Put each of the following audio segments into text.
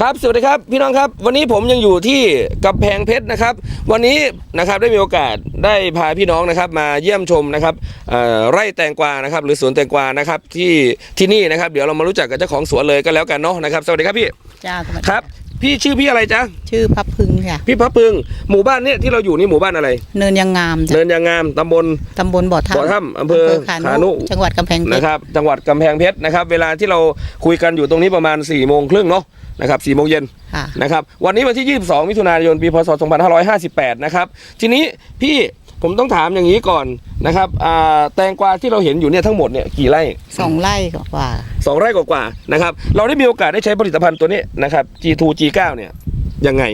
ครับสวัสดีครับพี่น้องครับวันนี้ผมยังอยู่ที่กำแพงเพชรนะครับ วันนี้นะครับได้มีโอกาสได้พาพี่น้องนะครับ มาเยี่ยมชมนะครับเอ่อไร่แตงกวานะครับ หรือสวนแตงกวานะครับที่ที่นี่นะครับ เดี๋ยวเรามารู้จักกับเจ้าของสวนเลยก็แล้วกันเนาะนะครับ สวัสดีครับพี่จ้าสวัสดีครับ พี่ชื่อพี่อะไรจ๊ะชื่อพับพึงค่ะ พี่พระพึงหมู่บ้านเนี่ยที่เราอยู่นี่หมู่บ้านอะไร เนินยังงามจ้ะเนินยางงามตำบลตำบลบ่อถ้ำบ่อถ้ำอำเภอขาขานุนุจังหวัดกำแพงเพชนะรครับจังหวัดกำแพงเพชรนะครับ เวลาที่เราคุยกันอยู่ตรงนี้ประมาณ4ี่โมงครึ่งเนาะนะครับสี่โมงเย็นค่ะนะครับวันนี้วันที่ 22 มิถุนายนปีพศ 2558 นะครับทีนี้พี่ ผมต้องถามอย่างนี้ก่อนนะครับอ่าแตงกวาที่เราเห็นอยู่เนี่ยทั้งหมดเนี่ยกี่ไร่สองไร่กว่าสองไร่กว่าๆนะครับ เราได้มีโอกาสได้ใช้ผลิตภัณฑ์ตัวนี้นะครับ G2 G9 เนี่ยยังไง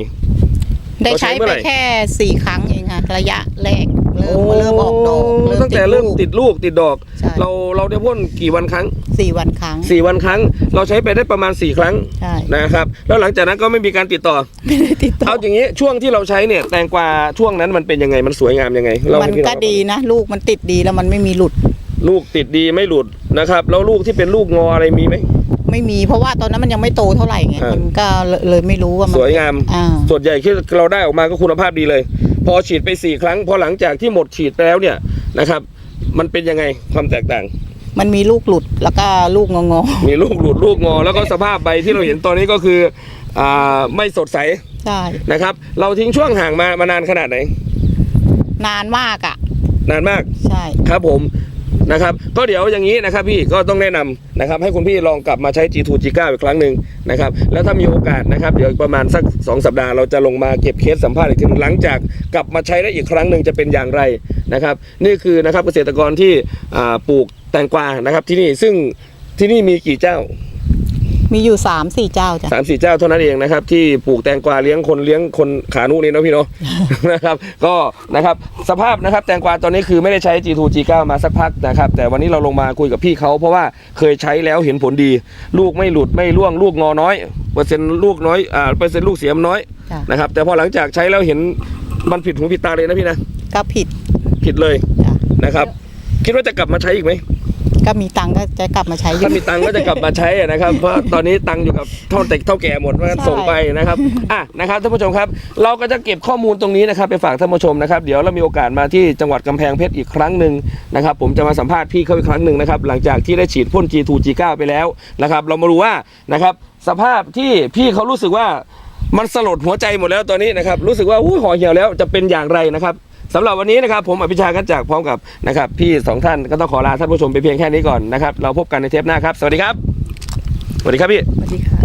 ๆได้ใช้เราใช้เมื่อไปไหร่ แค่สี่ครั้งเองค่ะระยะแรกเริ่มเริ่มออกดอก ตั้งแต่เริ่มติดลูกติดดอก ใช่ เราเราได้พ่นกี่วันครั้ง สี่วันครั้ง 4 วันครั้ง เราใช้ไปได้ประมาณ 4 ครั้งใช่ นะครับ แล้วหลังจากนั้นก็ไม่มีการติดต่อ ไม่ได้ติดต่อเอาอย่างนี้ช่วงที่เราใช้เนี่ยแตงกวาช่วงนั้นมันเป็นยังไงมันสวยงามยังไงเล่ามันให้พี่ก็น้องฟังดีนะ ลูกมันติดดีแล้วมันไม่มีหลุด ลูกติดดีไม่หลุดนะครับแล้วลูกที่เป็นลูกงออะไรมีไหม ไม่มีเพราะว่าตอนนั้นมันยังไม่โตเท่าไหร่ไง อ่ามั มันก็เลยเลยไม่รู้ว่ามันสวยงาม อ่าส่วนใหญ่ที่เราได้ออกมาก็คุณภาพดีเลย พอฉีดไปสี่ครั้ง พอหลังจากที่หมดฉีดไปแล้วเนี่ยนะครับ มันเป็นยังไงความแตกต่าง มันมีลูกหลุดแล้วก็ลูกงองอมีลูกหลุดลูกงอ แล้วก็สภาพใบที่เราเห็นตอนนี้ก็คืออ่าไม่สดใสใช่นะครับ เราทิ้งช่วงห่างมามานานขนาดไหน นานมากอะ นานมาก ใช่ ครับผม นะครับก็เดี๋ยวอย่างนี้นะครับพี่ก็ต้องแนะนำนะครับให้คุณพี่ลองกลับมาใช้ G2 G9 อีกครั้งหนึ่งนะครับแล้วถ้ามีโอกาสนะครับเดี๋ยวประมาณสัก 2 สัปดาห์เราจะลงมาเก็บเคสสัมภาษณ์อีกทีหนึ่งหลังจากกลับมาใช้ได้อีกครั้งหนึ่งจะเป็นอย่างไรนะครับนี่คือนะครับเกษตรกรที่ปลูกแตงกวานะครับที่นี่ซึ่งที่นี่มีกี่เจ้า มีอยู่สามสี่เจ้าจ้ะ สามสี่เจ้าเท่านั้นเองนะครับ ที่ปลูกแตงกวาเลี้ยงคนเลี้ยงคนขานุนี่เนาะพี่เนาะ นะครับก็นะครับสภาพนะครับแตงกวาตอนนี้คือไม่ได้ใช้ G2 G9 มาสักพักนะครับ แต่วันนี้เราลงมาคุยกับพี่เขาเพราะว่าเคยใช้แล้วเห็นผลดี ลูกไม่หลุดไม่ร่วงลูกงอน้อยเปอร์เซ็นต์ลูกน้อยอ่าเปอร์เซ็นต์ลูกเสียมน้อยจ้ะ นะครับแต่พอหลังจากใช้แล้วเห็นมันผิดหูผิดตาเลยนะพี่นะก็ผิดผิดเลยจ้ะนะครับ คิดว่าจะกลับมาใช้อีกไหม ก็มีตังค์ก็จะกลับมาใช้อยู่ ถ้ามีตังค์ก็จะกลับมาใช้อะนะครับ เพราะตอนนี้ตังค์อยู่กับเท่าแต่เท่าแก่หมดว่าใช่ ส่งไปนะครับอะนะครับท่านผู้ชมครับ เราก็จะเก็บข้อมูลตรงนี้นะครับ ไปฝากท่านผู้ชมนะครับ เดี๋ยวเรามีโอกาสมาที่จังหวัดกำแพงเพชรอีกครั้งหนึ่งนะครับ ผมจะมาสัมภาษณ์พี่เขาอีกครั้งหนึ่งนะครับ หลังจากที่ได้ฉีดพ่น G2 G9 ไปแล้วนะครับ เรามาดูว่านะครับสภาพที่พี่เขารู้สึกว่ามันสลดหัวใจหมดแล้วตอนนี้นะครับรู้สึกว่าอุ้ยห่อเหี่ยวแล้วจะเป็นอย่างไรนะครับ สำหรับวันนี้นะครับผมอภิชากันจากพร้อมกับนะครับพี่สองท่านก็ต้องขอลาท่านผู้ชมไปเพียงแค่นี้ก่อนนะครับเราพบกันในเทปหน้าครับ สวัสดีครับ สวัสดีครับพี่ สวัสดีค่ะ